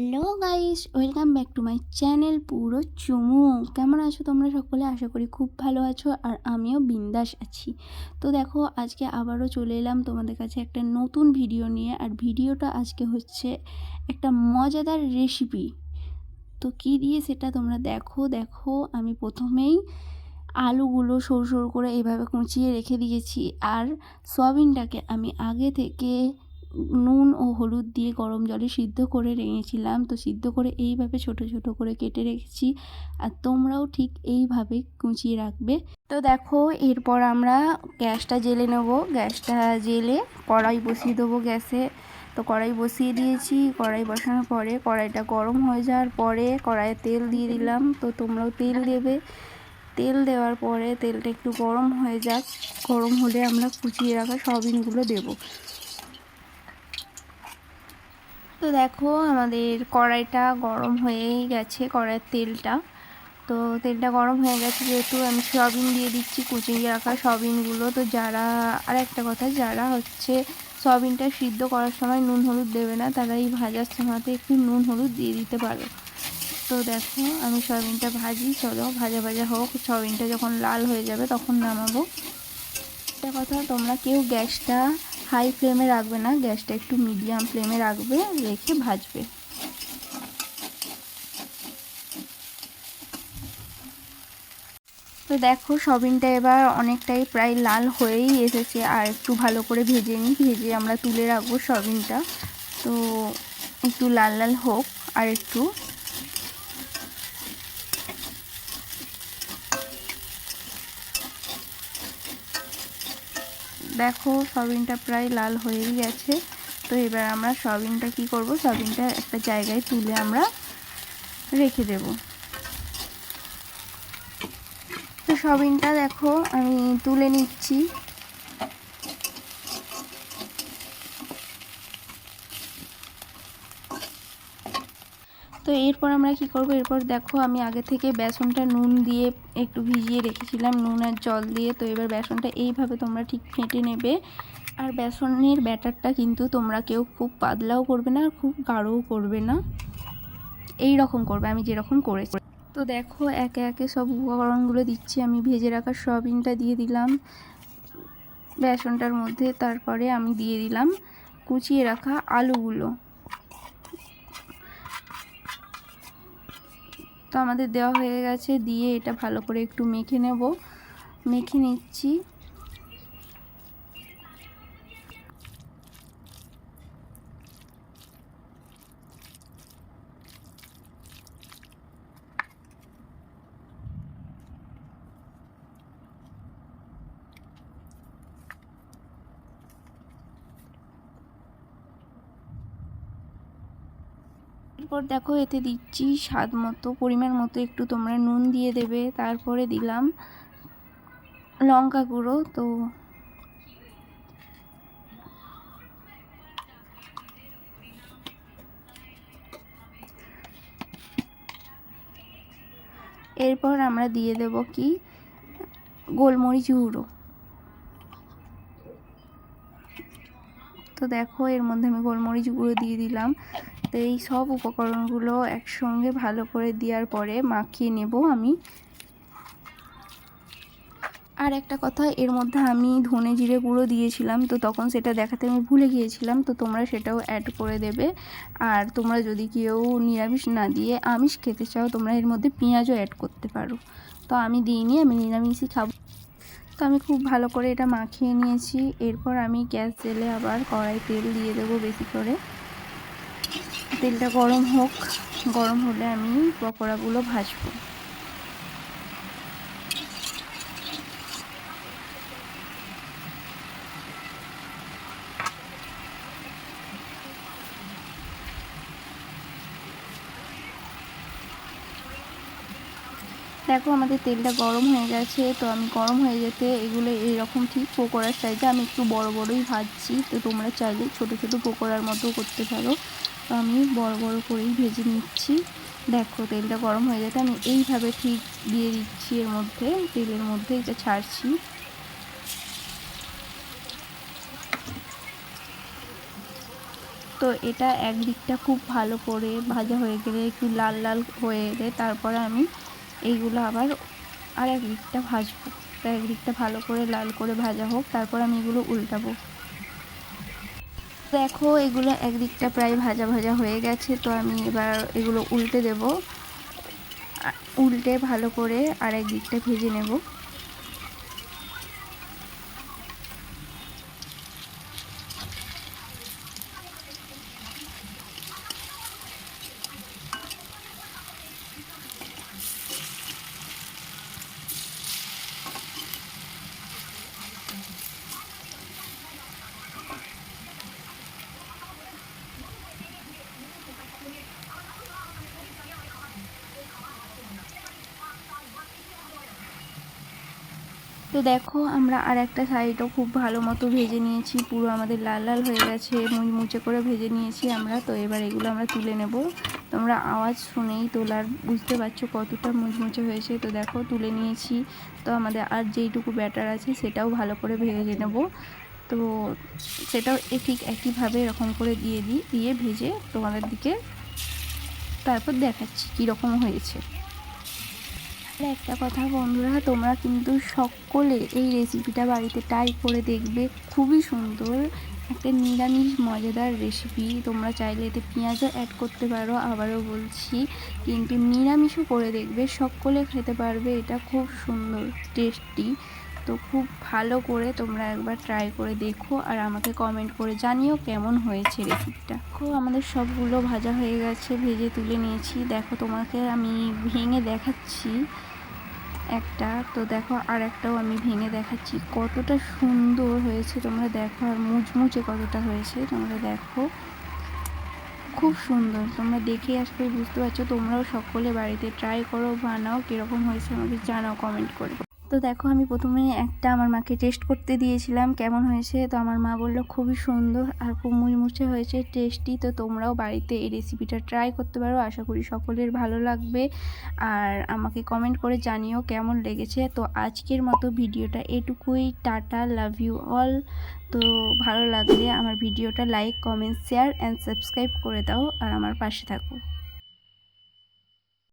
Hello guys welcome back to my channel পুরো চুমু কেমন আছো তোমরা সকলে? আশা করি খুব ভালো আছো আর আমিও বিন্দাস আছি। তো দেখো, আজকে আবারও চলে এলাম তোমাদের কাছে একটা নতুন ভিডিও নিয়ে আর ভিডিওটা আজকে হচ্ছে একটা মজাদার রেসিপি তো কী দিয়ে সেটা তোমরা দেখো? দেখো, আমি প্রথমেই আলুগুলো সরু সরু করে এভাবে কুচিয়ে রেখে দিয়েছি আর সয়াবিনটাকে আমি আগে থেকে নুন ও হলুদ দিয়ে গরম জলে সিদ্ধ করে রেখেছিলাম। তো সিদ্ধ করে এইভাবে ছোট ছোট করে কেটে রেখেছি। আর তোমরাও ঠিক এইভাবে কুচিয়ে রাখবে। তো দেখো, এরপর আমরা গ্যাসটা জেলে নেব। গ্যাসটা জেলে কড়াই বসিয়ে দেবো গ্যাসে। তো কড়াই বসিয়ে দিয়েছি। কড়াই বসানোর পরে কড়াইটা গরম হয়ে যাওয়ার পরে কড়াইয়ে তেল দিয়ে দিলাম। তো তোমরাও তেল দেবে। তেল দেওয়ার পরে তেলটা একটু গরম হয়ে যাক। গরম হলে আমরা কুচিয়ে রাখা সয়াবিনগুলো দেবো। তো দেখো আমাদের কড়াইটা গরম হয়েই গেছে, কড়াইয়ের তেলটা। তো তেলটা গরম হয়ে গেছে যেহেতু আমি সয়াবিন দিয়ে দিচ্ছি, কুচিয়ে রাখা সয়াবিনগুলো। তো যারা, আর একটা কথা, যারা হচ্ছে সয়াবিনটা সিদ্ধ করার সময় নুন হলুদ দেবে না, তারা এই ভাজার সময়তে একটু নুন হলুদ দিয়ে দিতে পারো। তো দেখো আমি সয়াবিনটা ভাজি, চলো ভাজা ভাজা হোক, সয়াবিনটা যখন লাল হয়ে যাবে তখন নামাবো। একটা কথা, তোমরা কেউ গ্যাসটা হাই ফ্লেমে রাখবে না, গ্যাসটা একটু মিডিয়াম ফ্লেমে রাখবে, রেখে ভাজবে। তো দেখো, সবিনটা এবার অনেকটাই প্রায় লাল হয়েই এসেছে, আর একটু ভালো করে ভেজে নিই, ভেজে আমরা তুলে রাখব সবিনটা। তো একটু লাল লাল হোক, আর একটু দেখো, সয়াবিনটা প্রায় লাল হয়েই গেছে। তো এবার আমরা সয়াবিনটা কি করব? সয়াবিনটা একটা জায়গায় তুলে আমরা রেখে দেব। তো সয়াবিনটা দেখো, আমি তুলে নিচ্ছি। তো এরপর আমরা কি করব? এরপর দেখো আমি আগে থেকে বেসনটা নুন দিয়ে একটু ভিজিয়ে রেখেছিলাম, নুন আর জল দিয়ে। তো এবার বেসনটা এইভাবে তোমরা ঠিক ফেটে নেবে। আর বেসনের ব্যাটারটা কিন্তু তোমরা কেউ খুব পাতলাও করবে না আর খুব গাঢ়ও করবে না। এই রকম করবে, আমি যেরকম করেছি। তো দেখো একে একে সব উপকরণগুলো দিচ্ছি, আমি ভেজে রাখা সয়াবিনটা দিয়ে দিলাম। বেসনটার মধ্যে তারপরে আমি দিয়ে দিলাম কুচিয়ে রাখা আলুগুলো। তো আমাদের দেওয়া হয়ে গেছে দিয়ে এটা ভালো করে একটু মেখে নেব। মেখে নিচ্ছি। এরপর দেখো এতে দিচ্ছি স্বাদ মতো, পরিমাণ মতো একটু তোমরা নুন দিয়ে দেবে। তারপরে দিলাম লঙ্কা গুঁড়ো। তো এরপর আমরা দিয়ে দেব কি? গোলমরিচ গুঁড়ো। তো দেখো এর মধ্যে আমি গোলমরিচ গুঁড়ো দিয়ে দিলাম। তো এই সব উপকরণগুলো একসঙ্গে ভালো করে দেওয়ার পরে মাখিয়ে নেব আমি। আর একটা কথা, এর মধ্যে আমি ধনে জিরে গুঁড়ো দিয়েছিলাম, তো তখন সেটা দেখাতে আমি ভুলে গিয়েছিলাম, তো তোমরা সেটাও অ্যাড করে দেবে। আর তোমরা যদি কেউ নিরামিষ না দিয়ে আমিষ খেতে চাও, তোমরা এর মধ্যে পেঁয়াজও অ্যাড করতে পারো। তো আমি দিইনি, আমি নিরামিষই খাব। তো আমি খুব ভালো করে এটা মাখিয়ে নিয়েছি। এরপর আমি গ্যাস জেলে আবার কড়াই তেল দিয়ে দেবো বেশি করে। তেলটা গরম হোক গরম হলে আমি পকোড়াগুলো ভাজবো। দেখো আমাদের তেলটা গরম হয়ে গেছে, তো আমি গরম হয়ে যেতে এগুলো এইরকম ঠিক পকোড়ার সাইজে আমি একটু বড় বড়ই ভাজছি, তো তোমরা চাইলে ছোট ছোট পকোড়ার মতো করতে পারো। তো আমি বড় বড় করেই ভেজে নিচ্ছি। দেখো তেলটা গরম হয়ে যেতে, আমি এইভাবে ঠিক দিয়ে দিচ্ছি এর মধ্যে, তেলের মধ্যে এটা ছাড়ছি। তো এটা একদিকটা খুব ভালো করে ভাজা হয়ে গেলে, একটু লাল লাল হয়ে গেলে, তারপরে আমি এইগুলো আবার আর এক একদিকটা ভাজবো। তো একদিকটা ভালো করে লাল করে ভাজা হোক, তারপর আমি এগুলো উল্টাবো। দেখো, এগুলো একদিকটা প্রায় ভাজা ভাজা হয়ে গেছে, তো আমি এবার এগুলো উল্টে দেব। উল্টে ভালো করে আর একদিকটা ভেজে নেব। দেখো, আমরা আর একটা সাইডও খুব ভালো মতো ভেজে নিয়েছি। পুরো আমাদের লাল লাল হয়ে গেছে, মুচমুচে করে ভেজে নিয়েছি আমরা। তো এবার এগুলো আমরা তুলে নেব। তোমরা আওয়াজ শুনেই তোলার, বুঝতে পারছ কতটা মুচমুচে হয়েছে। তো দেখো, তুলে নিয়েছি। তো আমাদের আর যেইটুকু ব্যাটার আছে, সেটাও ভালো করে ভেজে নেব। তো সেটাও ঠিক একইভাবে এরকম করে দিয়ে দিই, দিয়ে ভেজে তোমাদের দিকে তারপর দেখাচ্ছি কীরকম হয়েছে। একটা কথা বন্ধুরা, তোমরা কিন্তু সকলে এই রেসিপিটা বাড়িতে ট্রাই করে দেখবে। খুবই সুন্দর, একটা নিরামিষ মজাদার রেসিপি তোমরা চাইলে এতে পেঁয়াজও অ্যাড করতে পারো, আবারও বলছি। কিন্তু নিরামিষও করে দেখবে, সকলে খেতে পারবে, এটা খুব সুন্দর টেস্টি তো খুব ভালো করে তোমরা একবার ট্রাই করে দেখো আর আমাকে কমেন্ট করে জানিও কেমন হয়েছে রেসিপিটা খুব আমাদের সবগুলো ভাজা হয়ে গেছে, ভেজে তুলে নিয়েছি। দেখো, তোমাকে আমি ভেঙে দেখাচ্ছি। একটা, তো দেখো আর একটাও আমি ভেঙে দেখাচ্ছি। কতটা সুন্দর হয়েছে, তোমরা দেখো, আর মুচমুচে কতটা হয়েছে, তোমরা দেখো। খুব সুন্দর, তোমরা দেখে আসবে বুঝতে পারছ। তোমরাও সকলে বাড়িতে ট্রাই করো, বানাও, কীরকম হয়েছে আমাকে জানাও কমেন্ট করে। তো দেখো আমি প্রথমে একটা আমার মাকে টেস্ট করতে দিয়েছিলাম, কেমন হয়েছে? তো আমার মা বলল, খুবই সুন্দর আর খুব মুচমুচে হয়েছে টেস্টি তো তোমরাও বাড়িতে এই রেসিপিটা ট্রাই করতে পারো। আশা করি সকলের ভালো লাগবে। আর আমাকে কমেন্ট করে জানিও কেমন লেগেছে। তো আজকের মতো ভিডিওটা এটুকুই। টাটা লাভ ইউ অল তো ভালো লাগলে আমার ভিডিওটা like comment share and subscribe করে দাও। আর আমার পাশে থাকো।